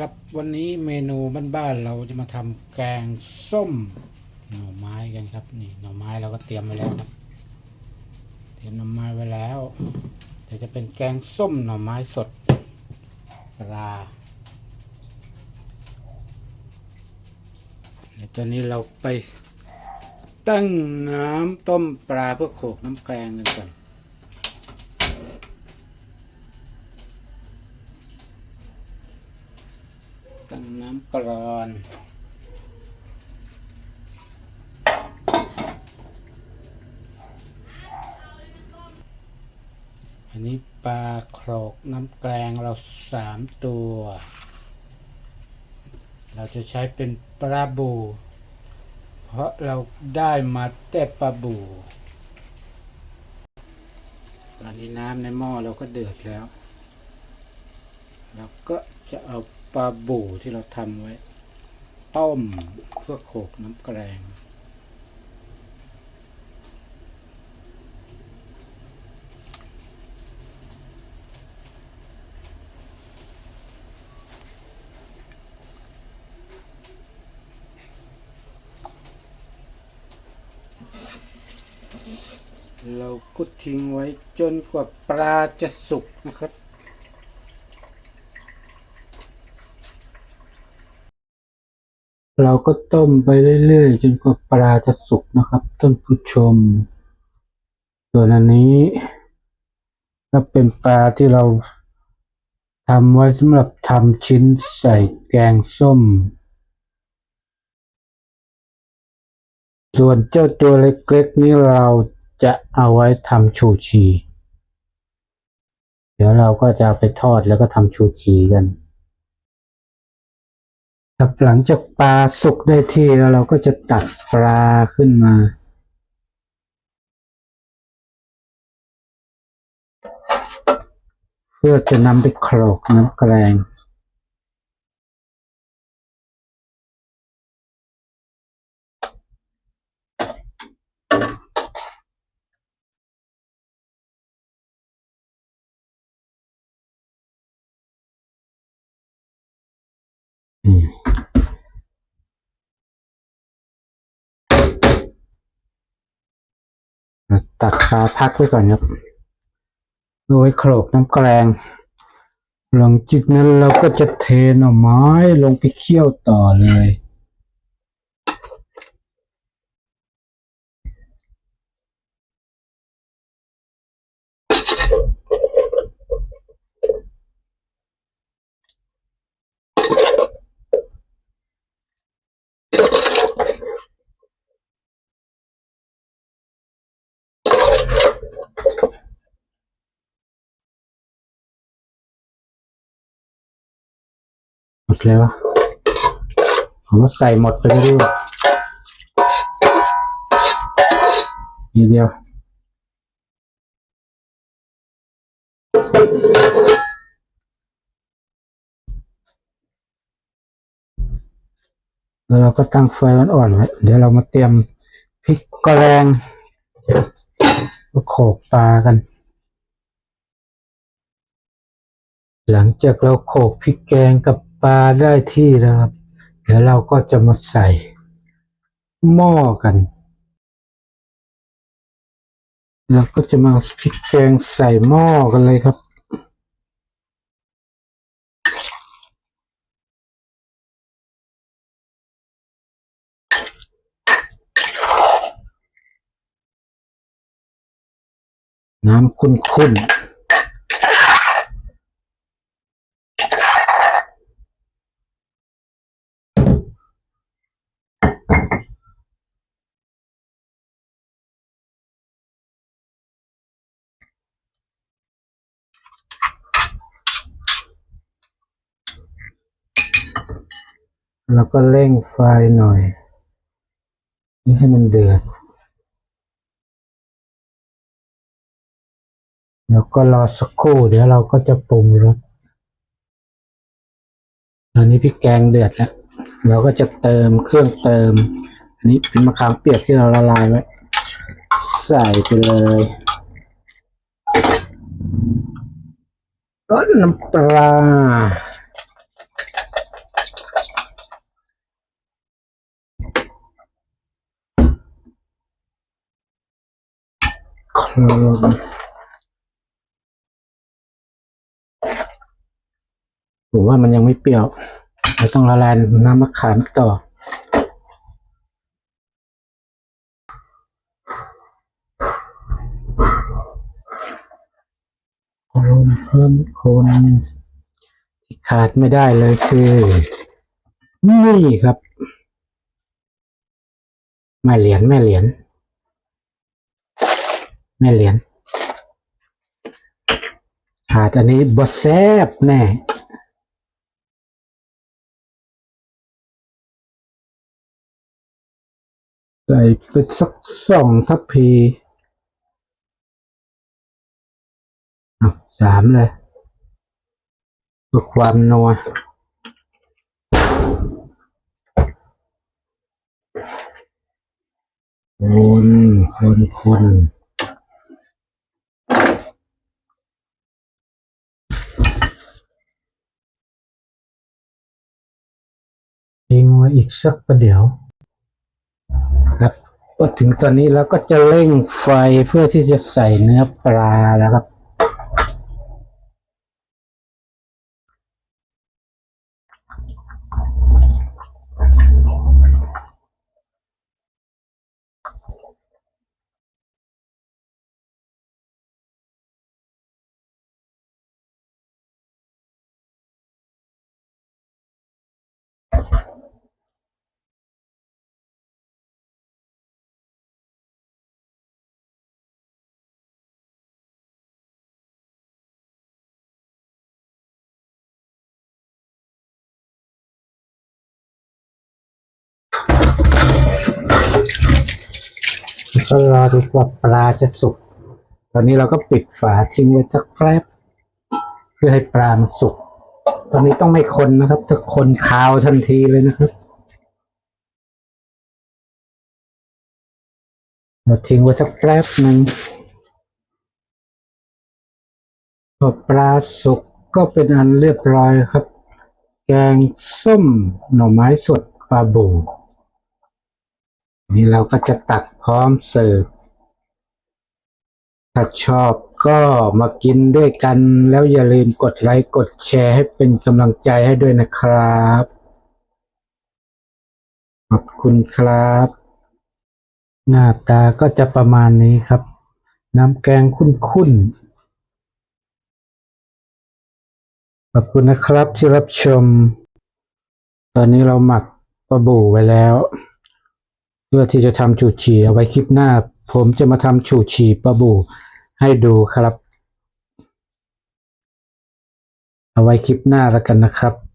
ครับวันนี้เมนูบ้านๆเราจะมาทำแกงส้มหน่อไม้กันครับนี่หน่อไม้เราก็เตรียมไว้แล้วครับเตรียมหน่อไม้ไว้แล้วแต่จะเป็นแกงส้มหน่อไม้สดปลาเดี๋ยวตอนนี้เราไปตั้งน้ำต้มปลาเพื่อโขกน้ำแกงกันก่อน ตั้งน้ำกรอนอันนี้ปลาโขลกน้ำแกงเราสามตัว เราจะใช้เป็นปลาบู เพราะเราได้มาแต่ปลาบูตอนนี้น้ำในหม้อเราก็เดือดแล้ว เราก็จะเอา ปลาบู่ที่เราทำไว้ ต้มเพื่อโขกน้ำแกงเราก็ทิ้งไว้จนกว่าปลาจะสุกนะครับ เราก็ต้มไปเรื่อยๆ จนกว่าปลาจะสุกนะครับท่านผู้ชม ส่วนอันนี้ก็เป็นปลาที่เราทำไว้สำหรับทำชิ้นใส่แกงส้ม ส่วนเจ้าตัวเล็กๆนี้เราจะเอาไว้ทำชูชี เดี๋ยวเราก็จะไปทอดแล้วก็ทำชูชีกัน ครับหลังจากปลาสุกได้ที่แล้วเราก็จะตักปลาขึ้นมา เพื่อจะนำไปโขลกน้ำแกง ตักปลาพักไว้ก่อนครับเอาไว้โขลกน้ำแกงหลังจากนั้นเราก็จะเทหน่อไม้ลงไปเคี่ยวต่อเลย หมดเลยวผมใส่หมดไปเลยดีกว่าทีเดียวแล้วเราก็ตั้งไฟอ่อนๆไว้ เดี๋ยวเรามาเตรียมพริกกระแรง ขกปลากัน หลังจากเราโขกพริกแกงกับปลาได้ที่แล้วครับ เดี๋ยวเราก็จะมาใส่หม้อกัน เราก็จะมาพริกแกงใส่หม้อกันเลยครับ น้ำข้นๆแล้วก็เร่งไฟหน่อย ให้มันเดือด เราก็รอสักครู่เดี๋ยวเราก็จะปรุงรสอันนี้พริกแกงเดือดแล้ว เราก็จะเติมเครื่องเติม อันนี้เป็นมะขามเปียกที่เราละลายไว้ใส่ไปเลยก็น้ำปลาคลุก ผมว่ามันยังไม่เปรี้ยวเราต้องละลายน้ำมะขามต่อ คนคนคนที่ขาดไม่ได้เลยคือ นี่ครับแม่เหรียญแม่เหรียญแม่เหรียญขาดอันนี้บะแซบแน่ ใส่ไปสักสองทัพพีสามเลยเพื่อความนัวคนคนคนทิ้งไว้อีกสักประเดี๋ยว ครับพอถึงตอนนี้เราก็จะเร่งไฟเพื่อที่จะใส่เนื้อปลาแล้วครับ ก็รอดูว่าปลาจะสุก ตอนนี้เราก็ปิดฝาทิ้งไว้สักแป๊บเพื่อให้ปลามันสุก ตอนนี้ต้องไม่คนนะครับ ถ้าคนคาวทันทีเลยนะครับ เราทิ้งไว้สักแป๊บหนึ่งพอปลาสุกก็เป็นอันเรียบร้อยครับ แกงส้มหน่อไม้สดปลาบู นี่เราก็จะตักพร้อมเสิร์ฟ ถ้าชอบก็มากินด้วยกันแล้วอย่าลืมกดไลค์กดแชร์ให้เป็นกำลังใจให้ด้วยนะครับ ขอบคุณครับ หน้าตาก็จะประมาณนี้ครับ น้ำแกงขุ่นๆ ขอบคุณนะครับที่รับชม ตอนนี้เราหมักปลาบูไว้แล้ว พื่อที่จะทำฉูฉี่เอาไว้คลิปหน้า ผมจะมาทำฉูฉี่ปลาบูให้ดูครับ เอาไว้คลิปหน้าแล้วกันนะครับ